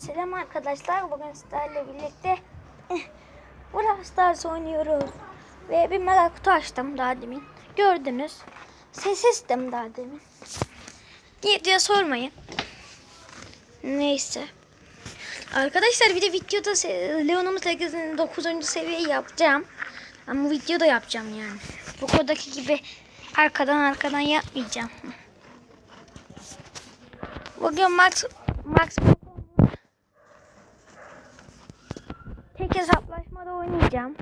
Selam arkadaşlar. Bugün sizlerle birlikte Brawl Stars oynuyoruz. Ve bir merak kutu açtım daha demin. Gördünüz. Ses istem daha demin. Niye diye sormayın. Neyse. Arkadaşlar bir de videoda se- Leon'umu 8'in 9. seviye yapacağım. Ama videoda yapacağım yani. Bu kodaki gibi arkadan arkadan yapmayacağım. Bugün Max Max tek hesaplaşmada oynayacağım.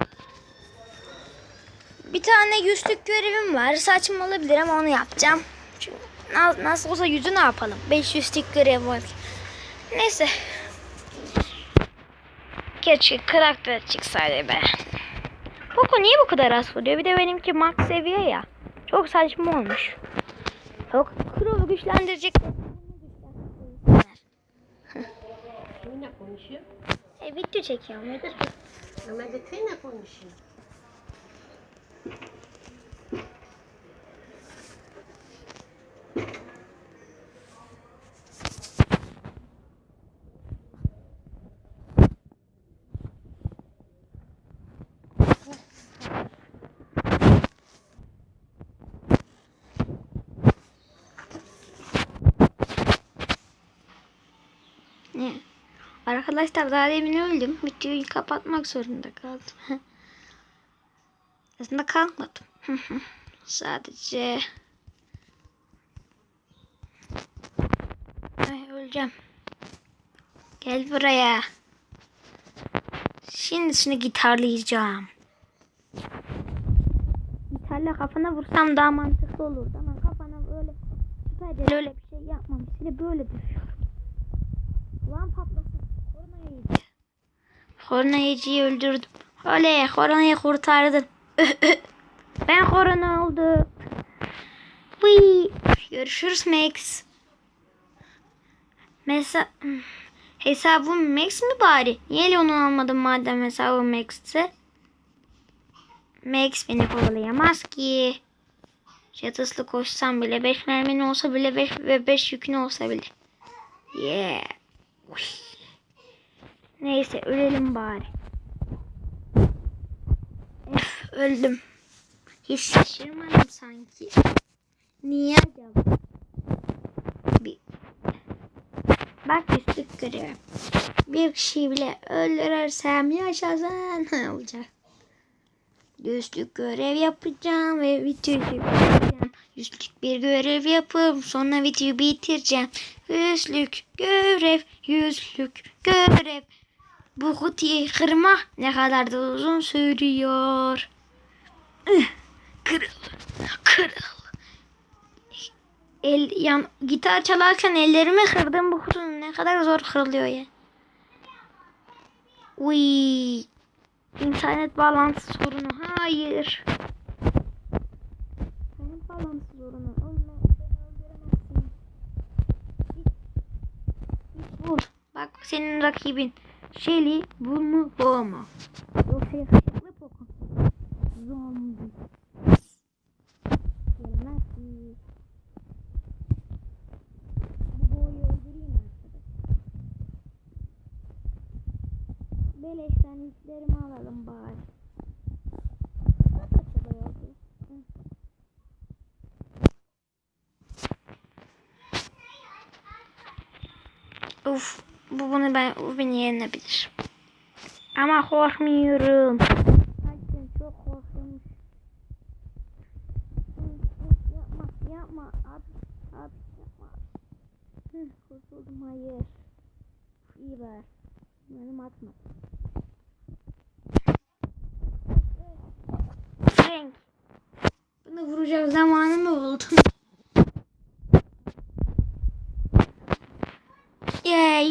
Bir tane yüzlük görevim var. Saçma olabilir ama onu yapacağım. Çünkü na- nasıl olsa yüzü ne yapalım? 500 tek görev var. Neyse. Keşke karakter çıksaydı be. Poco niye bu kadar az vuruyor? Bir de benimki max seviye ya. Çok saçma olmuş. Yok, Crow'u güçlendirecek. Kiminle konuşuyor? E, video çekiyorum. Nedir? Ömer de kiminle konuşuyor? Ne? Arkadaşlar daha demin öldüm. Videoyu kapatmak zorunda kaldım. Aslında kalmadım. Sadece... Ay öleceğim. Gel buraya. Şimdi seni gitarlayacağım. Gitarla kafana vursam daha mantıklı olurdu ama kafana böyle süper öyle bir şey yapmamış. Seni böyle düşüyor. Ulan patlasın. Yediği öldürdüm. Oley koronayı kurtardın. ben korona oldum. Wii. Görüşürüz Max. Mesa hesabım Max mi bari? Niye Leon'u almadım madem hesabım Max'se? Max beni kovalayamaz ki. Jet hızlı koşsam bile 5 mermin olsa bile 5 ve 5 yükün olsa bile. Yeah. Uy. Neyse ölelim bari. Öf, öldüm. Hiç şaşırmadım sanki. Niye acaba? Bir... Bak üstlük görüyorum. Bir kişiyi bile öldürürsem yaşasın olacak. Yüzlük görev yapacağım ve videoyu bitireceğim. Yüzlük bir görev yapıp sonra videoyu bitireceğim. Yüzlük görev, yüzlük görev. Bu kutuyu kırma ne kadar da uzun sürüyor. Kırıl, kırıl. El, yan, gitar çalarken ellerimi kırdım bu kutunun ne kadar zor kırılıyor ya. Uy. İnternet bağlantısı sorunu. Hayır. İnternet bağlantısı sorunu. Bak senin rakibin. Shelly bu mu bu mu? Yoksa yakışıklı Poco. Zombi. Gelmez ki. Bu boyu öldüreyim arkadaş. Beleşten yüklerimi alalım bari. Uf, bu bunu ben bu beni yenebilir. Ama korkmuyorum. Herkes çok korkmuş. Yapma, yapma. Abi, abi yapma. Hı, kurtuldum hayır. İyi ver. Benim atma. Renk. Bunu vuracak zamanı mı buldun?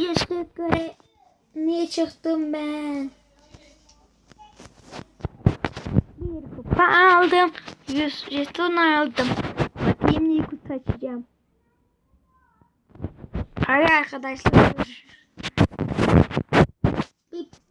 Yüzlük göre niye çıktım ben? Bir kupa aldım. Yüz jeton aldım. Yeni kutu açacağım. Hadi arkadaşlar. Bip.